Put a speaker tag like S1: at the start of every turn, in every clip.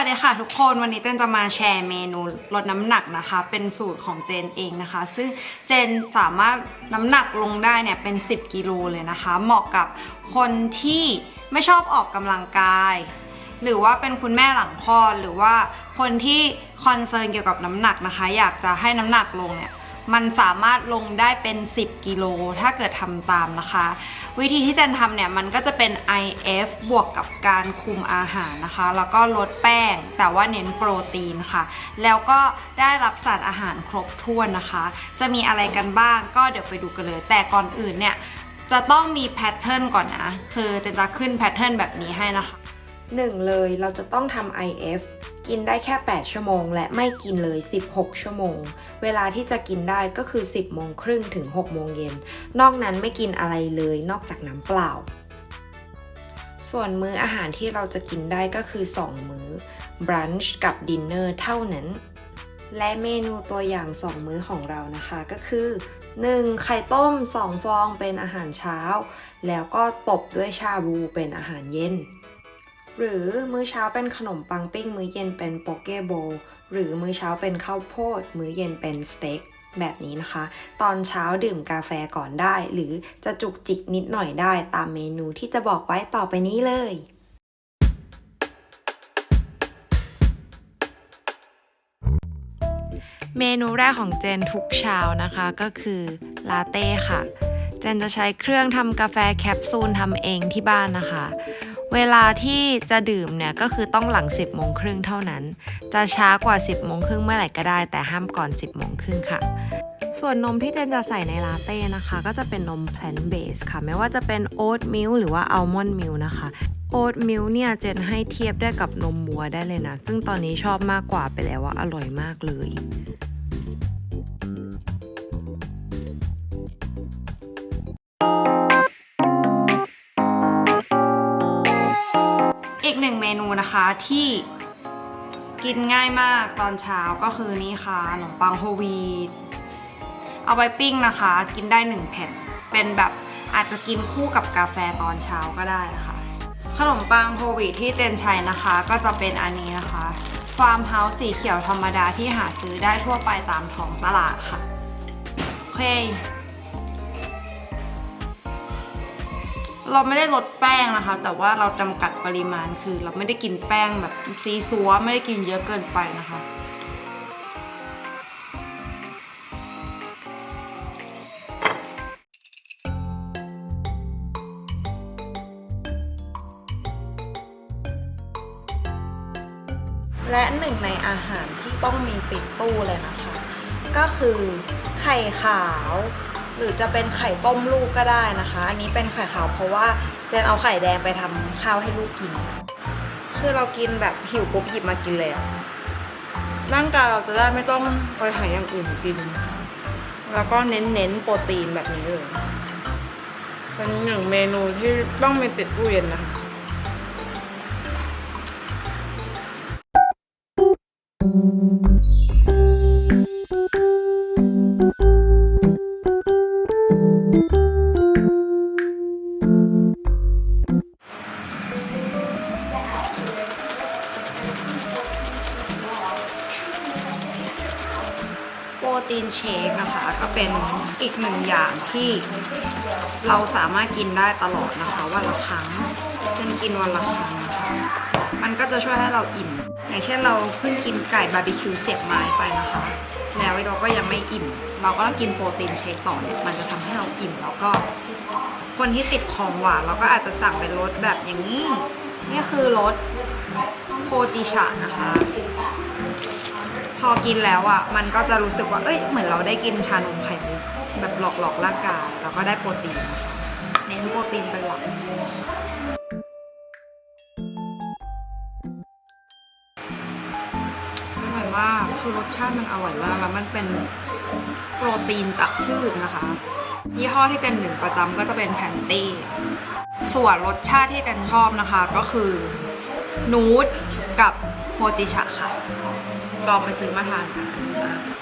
S1: วัสดีค่ะทุกคนวันนี้เจนจะมาแชร์เมนูลดน้ำหนักนะคะ เป็นสูตรของเจนเองนะคะ ซึ่งเจนสามารถน้ำหนักลงได้เนี่ยเป็น 10 กิโลเลยนะคะ เหมาะกับคนที่ไม่ชอบออกกำลังกาย หรือว่าเป็นคุณแม่หลังคลอดหรือว่าคนที่คอนเซิร์นเกี่ยวกับน้ำหนักนะคะ อยากจะให้น้ำหนักลงเนี่ยมันสามารถลงได้เป็น 10 กิโลถ้าเกิดทำตามนะคะ วิธีที่เจนทำเนี่ยมันก็จะเป็น IF บวกกับการคุมอาหารนะคะ แล้วก็ลดแป้งแต่ว่าเน้นโปรตีนค่ะ แล้วก็ได้รับสารอาหารครบถ้วนนะคะ จะมีอะไรกันบ้างก็เดี๋ยวไปดูกันเลย แต่ก่อนอื่นเนี่ยจะต้องมีแพทเทิร์นก่อนนะ คือเจนจะขึ้นแพทเทิร์นแบบนี้ให้นะคะ
S2: หนึ่งเลยเราจะต้องทำ IF กินได้แค่ 8 ชั่วโมง และไม่กินเลย 16 ชั่วโมง เวลาที่จะกินได้ก็คือ 10โมงครึ่งถึง 6 โมงเย็น นอกนั้นไม่กินอะไรเลยนอกจากน้ำเปล่า ส่วนมื้ออาหารที่เราจะกินได้ก็คือ 2 มื้อ brunch กับ dinner เท่านั้น และเมนูตัวอย่าง 2 มื้อของเรานะคะก็คือ 1. ไข่ต้ม 2 ฟองเป็นอาหารเช้า แล้วก็ตบด้วยชาบูเป็นอาหารเย็น หรือมื้อเช้าเป็นขนมปังปิ้ง มื้อเย็นเป็นโปเกโบหรือมื้อเช้าเป็นข้าวโพด มื้อเย็นเป็นสเต็กแบบนี้นะคะ ตอนเช้าดื่มกาแฟก่อนได้ หรือจะจุกจิกนิดหน่อยได้ตามเมนูที่จะบอกไว้ต่อไปนี้เลย
S1: เมนูแรกของเจนทุกเช้านะคะก็คือลาเต้ค่ะ เจนจะใช้เครื่องทำกาแฟแคปซูลทำเองที่บ้านนะคะ เวลาที่จะดื่มเนี่ยก็คือต้องหลัง 10โมงครึ่งเท่านั้น จะช้ากว่า 10โมงครึ่งเมื่อไหร่ก็ได้ แต่ห้ามก่อน 10โมงครึ่งค่ะ ส่วนนมที่เจนจะใส่ในลาเต้นะคะ ก็จะเป็นนม plant based ค่ะ ไม่ว่าจะเป็นโอ๊ตมิลหรือว่าอัลมอนด์มิลนะคะโอ๊ตมิลเนี่ยเจนให้เทียบได้กับนมวัวได้เลยนะ ซึ่งตอนนี้ชอบมากกว่าไปแล้วว่าอร่อยมากเลย อีกหนึ่งเมนูนะคะที่กินง่ายมากตอนเช้าก็คือนี่ค่ะขนมปังโฮวีตเอาไปปิ้งนะคะ กินได้หนึ่งแผ่น เป็นแบบอาจจะกินคู่กับกาแฟตอนเช้าก็ได้นะคะ ขนมปังโฮวีตที่เจนใช้นะคะ ก็จะเป็นอันนี้นะคะฟาร์มเฮาส์สีเขียวธรรมดาที่หาซื้อได้ทั่วไปตามท้องตลาดค่ะโอเค เราไม่ได้ลดแป้งนะคะ แต่ว่าเราจำกัดปริมาณคือ เราไม่ได้กินแป้งแบบซีซัวไม่ได้กินเยอะเกินไปนะคะ และหนึ่งในอาหารที่ต้องมีติดตู้เลยนะคะ ก็คือไข่ขาว หรือจะเป็นไข่ต้มลูกก็ได้นะคะ อันนี้เป็นไข่ขาวเพราะว่าเจนเอาไข่แดงไปทำข้าวให้ลูกกิน คือเรากินแบบหิวปุ๊บหยิบมากินเลยอะร่างกายเราจะได้ไม่ต้องไปหาอย่างอื่นกิน แล้วก็เน้นๆโปรตีนแบบนี้เลย เป็นหนึ่งเมนูที่ต้องมีติดตู้เย็นนะคะ ตีนเชคนะคะ ก็เป็นอีกหนึ่งอย่างที่เราสามารถกินได้ตลอดนะคะ วันละครั้งเช่นกินวันละครั้งนะคะมันก็จะช่วยให้เราอิ่ม อย่างเช่นเราเพิ่งกินไก่บาร์บีคิวเสียบไม้ไปนะคะ แล้วเราก็ยังไม่อิ่ม เราก็ต้องกินโปรตีนเชคต่อเนี่ยมันจะทำให้เราอิ่มแล้วก็ คนที่ติดของหวานเราก็อาจจะสั่งเป็นรสแบบอย่างนี้ นี่คือรสโพจิชะนะคะ พอกินแล้วอะมันก็จะรู้สึกว่า เอ้ยเหมือนเราได้กินชานมไข่มุกแบบหลอกหลอกร่างกายแล้วก็ได้โปรตีนเน้นโปรตีนเป็นหลักอร่อยมากคือรสชาติมันอร่อยมากแล้วมันเป็นโปรตีนจากพืชนะคะยี่ห้อที่เจนหนึ่งประจำก็จะเป็นแพนตี้ส่วนรสชาติที่เจนชอบนะคะก็คือนูดกับโฮจิชะค่ะ ลองไปซื้อมาทานกันนะคะ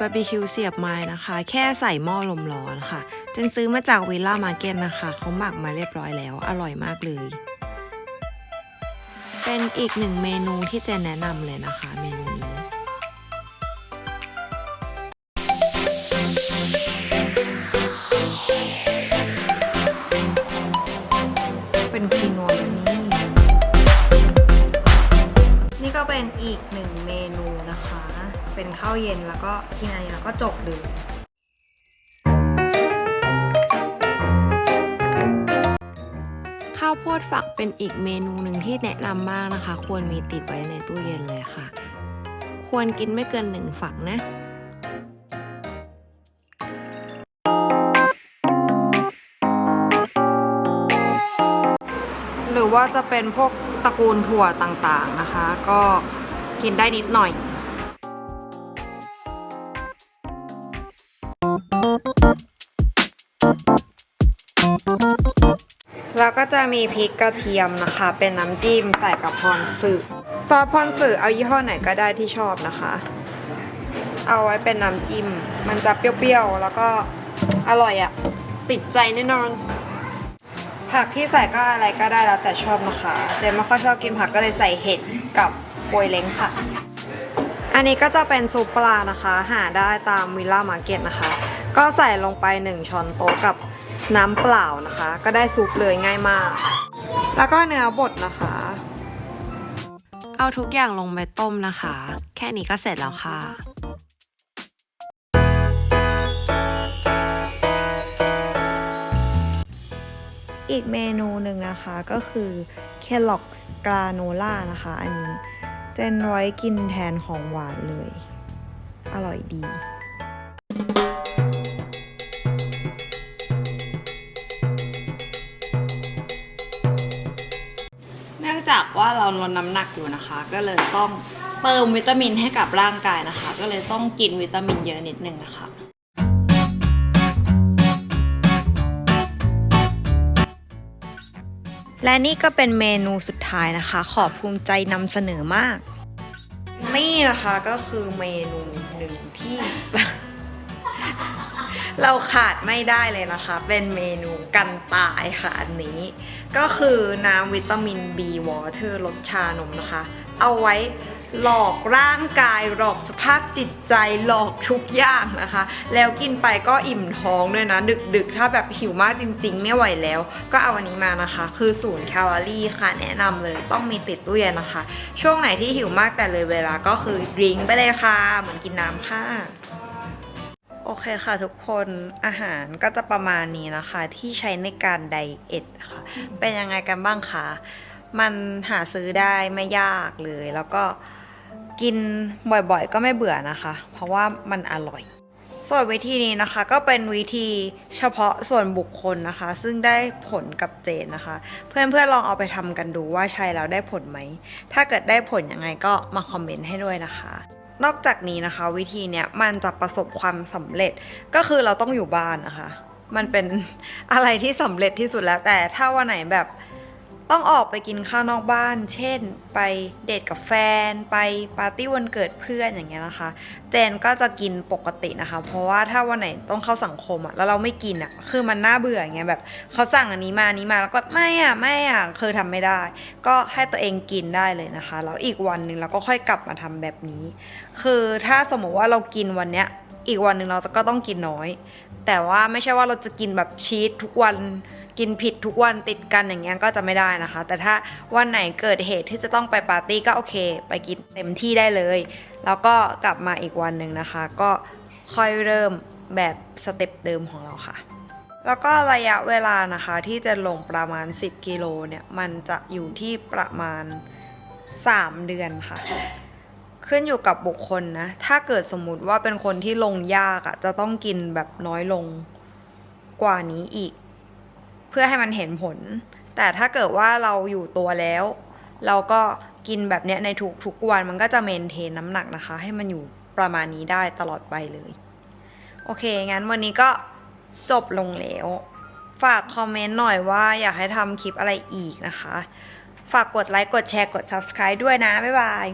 S2: บาร์บีคิวเสียบไม้นะคะ แค่ใส่หม้อลมร้อนค่ะเจนซื้อมาจากวิลล่ามาเก็ตนะคะเขาหมักมาเรียบร้อยแล้ว อร่อยมากเลย เป็นอีกหนึ่งเมนูที่เจนแนะนำเลยนะคะเมนูนี้เป็น ข้าวเย็นแล้วก็กินอันนี้แล้วก็จบเลยข้าวโพดฝักเป็นอีกเมนูหนึ่งที่แนะนำมากนะคะ ควรมีติดไว้ในตู้เย็นเลยค่ะ ควรกินไม่เกินหนึ่งฝักนะหรือว่าจะเป็นพวกตระกูลถั่วต่างๆนะคะ ก็กินได้นิดหน่อย แล้วก็จะมีพริกกระเทียมนะคะ เป็นน้ำจิ้มใส่กับพรสึซอสพรสึเอายี่ห้อไหนก็ได้ที่ชอบนะคะ เอาไว้เป็นน้ำจิ้ม มันจะเปรี้ยวๆ แล้วก็อร่อยอะติดใจแน่นอน ผักที่ใส่ก็อะไรก็ได้แล้วแต่ชอบนะคะ เจมไม่ค่อยชอบกินผักก็เลยใส่เห็ดกับโปยเล้งค่ะ อันนี้ก็จะเป็นซุปปลานะคะ หาได้ตามวิลล่ามาร์เก็ตนะคะ ก็ใส่ลงไป 1 ช้อนโต๊ะกับ น้ำเปล่านะคะ ก็ได้ซุปเลยง่ายมาก แล้วก็เนื้อบดนะคะ เอาทุกอย่างลงไปต้มนะคะ แค่นี้ก็เสร็จแล้วค่ะอีกเมนูหนึ่งนะคะก็คือ Kellogg's Granola นะคะ อันนี้เจนไว้กินแทนของหวานเลย อร่อยดี
S1: องจากว่าเราลดน้ำหนักอยู่นะคะ ก็เลยต้องเติมวิตามินให้กับร่างกายนะคะ ก็เลยต้องกินวิตามินเยอะนิดนึงนะคะ
S2: และนี่ก็เป็นเมนูสุดท้ายนะคะ ขอภูมิใจนำเสนอมาก นี่นะคะก็คือเมนูหนึ่งที่ เราขาดไม่ได้เลยนะคะ เป็นเมนูกันตายค่ะอันนี้ ก็คือน้ำวิตามิน B Water รสชานมนะคะ เอาไว้หลอกร่างกายหลอกสภาพจิตใจหลอกทุกอย่างนะคะ แล้วกินไปก็อิ่มท้องด้วยนะ ดึกๆ ถ้าแบบหิวมากจริงๆ ไม่ไหวแล้ว ก็เอาอันนี้มานะคะ คือศูนย์แคลอรี่ค่ะแนะนำเลยต้องมีติดตู้เย็นนะคะ ช่วงไหนที่หิวมากแต่เลยเวลาก็คือดื่มไปเลยค่ะ เหมือนกินน้ำค่ะ โอเคค่ะทุกคนอาหารก็จะประมาณนี้นะคะ ที่ใช้ในการไดเอทค่ะ เป็นยังไงกันบ้างคะมันหาซื้อได้ไม่ยากเลย แล้วก็กินบ่อยๆ ก็ไม่เบื่อนะคะ เพราะว่ามันอร่อย ส่วนวิธีนี้นะคะก็เป็นวิธีเฉพาะส่วนบุคคลนะคะ ซึ่งได้ผลกับเจนนะคะ เพื่อนๆลองเอาไปทำกันดูว่าใช้แล้วได้ผลไหม ถ้าเกิดได้ผลยังไงก็มาคอมเมนต์ให้ด้วยนะคะ นอกจากนี้นะคะ วิธีเนี้ยมันจะประสบความสำเร็จก็คือเราต้องอยู่บ้านนะคะ มันเป็นอะไรที่สำเร็จที่สุดแล้วแต่ถ้าวันไหนแบบ ต้องออกไปกินข้าวนอกบ้าน เช่น ไปเดทกับแฟน ไปปาร์ตี้วันเกิดเพื่อนอย่างเงี้ยนะคะ เจนก็จะกินปกตินะคะ เพราะว่าถ้าวันไหนต้องเข้าสังคมอะแล้วเราไม่กินอะคือมันน่าเบื่ออย่างเงี้ยแบบเขาสั่งอันนี้มาอันนี้มาแล้วก็ไม่อะไม่อะคือทำไม่ได้ ก็ให้ตัวเองกินได้เลยนะคะ แล้วอีกวันหนึ่งเราก็ค่อยกลับมาทำแบบนี้ คือถ้าสมมติว่าเรากินวันเนี้ยอีกวันหนึ่งเราก็ต้องกินน้อย แต่ว่าไม่ใช่ว่าเราจะกินแบบชีสทุกวัน กินผิดทุกวันติดกันอย่างเงี้ยก็จะไม่ได้นะคะ แต่ถ้าวันไหนเกิดเหตุที่จะต้องไปปาร์ตี้ก็โอเค ไปกินเต็มที่ได้เลย แล้วก็กลับมาอีกวันหนึ่งนะคะ ก็ค่อยเริ่มแบบสเต็ปเดิมของเราค่ะ แล้วก็ระยะเวลานะคะที่จะลงประมาณ 10 กิโลเนี่ยมันจะอยู่ที่ประมาณ 3 เดือนค่ะขึ้นอยู่กับบุคคลนะ ถ้าเกิดสมมุติว่าเป็นคนที่ลงยากอะ่ะจะต้องกินแบบน้อยลงกว่านี้อีก เพื่อให้มันเห็นผล แต่ถ้าเกิดว่าเราอยู่ตัวแล้ว เราก็กินแบบเนี้ยในทุกทุกๆวันมันก็จะเมนเทนน้ำหนักนะคะ ให้มันอยู่ประมาณนี้ได้ตลอดไปเลย โอเค งั้นวันนี้ก็จบลงแล้ว ฝากคอมเมนต์หน่อยว่าอยากให้ทำคลิปอะไรอีกนะคะ ฝากกดไลค์ กดแชร์ กด subscribe ด้วยนะ บ๊ายบาย